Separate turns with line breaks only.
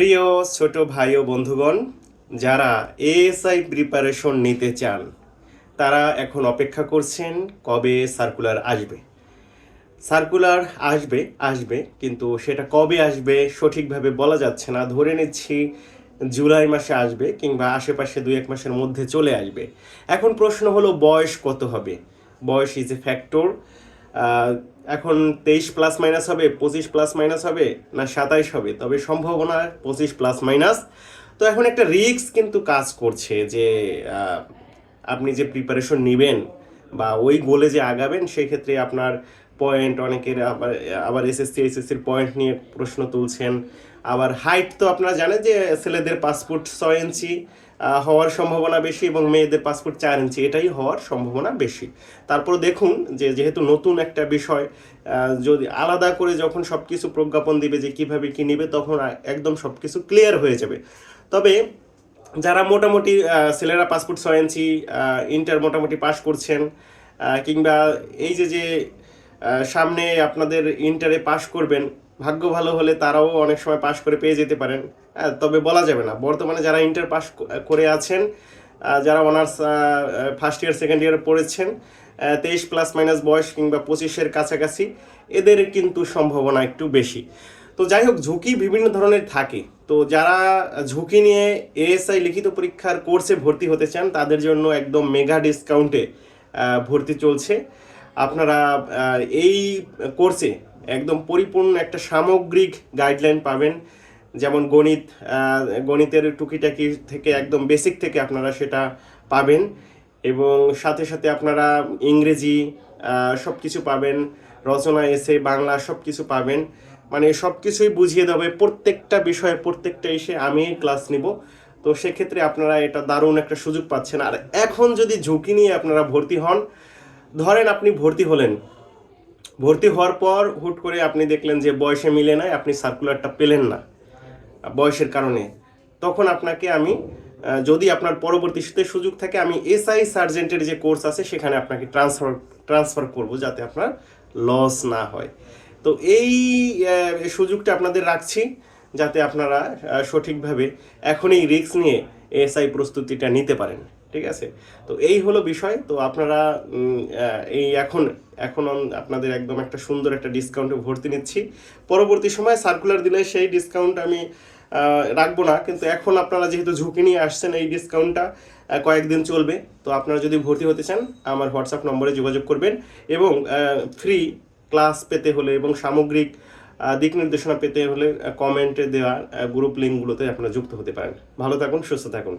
প্রিয় ছোট ভাই ও বন্ধুগণ, যারা এএসআই প্রিপারেশন নিতে চান, তারা এখন অপেক্ষা করছেন কবে সার্কুলার আসবে। সার্কুলার আসবে আসবে, কিন্তু সেটা কবে আসবে সঠিকভাবে বলা যাচ্ছে না। ধরে নিচ্ছি জুলাই মাসে আসবে কিংবা আশেপাশে দুই এক মাসের মধ্যে চলে আসবে। এখন প্রশ্ন হলো, বয়স কত হবে? বয়স ইজ এ ফ্যাক্টর এখন তেইশ প্লাস মাইনাস হবে, পঁচিশ প্লাস মাইনাস হবে, না সাতাইশ হবে? তবে সম্ভাবনা পঁচিশ প্লাস মাইনাস তো এখন একটা রিস্ক কিন্তু কাজ করছে যে আপনি যে প্রিপারেশন নেবেন বা ওই গোলে যে আগাবেন, সেক্ষেত্রে আপনার পয়েন্ট অনেকের আবার আবার এসএসসি এসএসসির পয়েন্ট নিয়ে প্রশ্ন তুলছেন। আবার হাইট তো আপনারা জানেন যে ছেলেদের পাসপোর্ট ছয় ইঞ্চি হওয়ার সম্ভাবনা বেশি এবং মেয়েদের পাসপোর্ট চার ইঞ্চি, এটাই হওয়ার সম্ভাবনা বেশি। তারপর দেখুন যে যেহেতু নতুন একটা বিষয় যদি আলাদা করে যখন সব কিছু প্রজ্ঞাপন দিবে যে কীভাবে কি নিবে, তখন একদম সব কিছু ক্লিয়ার হয়ে যাবে। তবে যারা মোটামুটি ছেলেরা পাসপোর্ট ছয় ইঞ্চি ইন্টার মোটামুটি পাস করছেন কিংবা এই যে যে সামনে আপনাদের ইন্টারে পাশ করবেন। ভাগ্য ভালো হলে তারাও অনেক সময় পাশ করে পেয়ে যেতে পারেন। হ্যাঁ, তবে বলা যাবে না। বর্তমানে যারা ইন্টার পাস করে আছেন যারা honours first year second year পড়েছেন তেইশ প্লাস মাইনাস বয়স কিংবা পঁচিশের কাছাকাছি এদের কিন্তু সম্ভাবনা একটু বেশি। তো যাই হোক ঝুঁকি বিভিন্ন ধরনের থাকে। তো যারা ঝুঁকি নিয়ে এএসআই লিখিত পরীক্ষার কোর্সে ভর্তি হতে চান তাদের জন্য একদম মেগা ডিসকাউন্টে ভর্তি চলছে। আপনারা এই কোর্সে একদম পরিপূর্ণ একটা সামগ্রিক গাইডলাইন পাবেন। যেমন গণিত গণিতের টুকিটাকি থেকে একদম বেসিক থেকে আপনারা সেটা পাবেন। এবং সাথে সাথে আপনারা ইংরেজি সব কিছু পাবেন, রচনা এসে বাংলা সব কিছু পাবেন। মানে সব কিছুই বুঝিয়ে দেবে প্রত্যেকটা বিষয়ে, প্রত্যেকটা এসে আমি ক্লাস নিব। তো সেক্ষেত্রে আপনারা এটা দারুণ একটা সুযোগ পাচ্ছেন। আর এখন যদি ঝুঁকি নিয়ে আপনারা ভর্তি হন ধরেন আপনি ভর্তি হলেন। ভর্তি হওয়ার পর হুট করে আপনি দেখলেন যে বয়সে মিলে নাই, আপনি সার্কুলারটা পেলেন না বয়সের কারণে। তখন আপনাকে আমি যদি আপনার পরবর্তীতে সুযোগ থাকে, আমি এসআই সার্জেন্টের যে কোর্স আছে, সেখানে আপনাকে ট্রান্সফার ট্রান্সফার করব যাতে আপনার লস না হয়। তো এই সুযোগটা আপনাদের রাখছি যাতে আপনারা সঠিকভাবে এখন এই রিস্ক নিয়ে এসআই প্রস্তুতিটা নিতে পারেন। ঠিক আছে? তো এই হলো বিষয়। তো আপনারা এই এখন এখন আপনাদের একদম একটা সুন্দর একটা ডিসকাউন্টে ভর্তি নিচ্ছি। পরবর্তী সময় সার্কুলার দিলে সেই ডিসকাউন্ট আমি রাখব না। কিন্তু এখন আপনারা যেহেতু ঝুঁকি নিয়ে আসছেন এই ডিসকাউন্টটা কয়েকদিন চলবে। তো আপনারা যদি ভর্তি হতে চান, আমার হোয়াটসঅ্যাপ নম্বরে যোগাযোগ করবেন এবং ফ্রি ক্লাস পেতে হলে এবং সামগ্রিক দিক নির্দেশনা পেতে হলে কমেন্টে দেওয়া গ্রুপ লিঙ্কগুলোতে আপনারা যুক্ত হতে পারেন। ভালো থাকুন, সুস্থ থাকুন।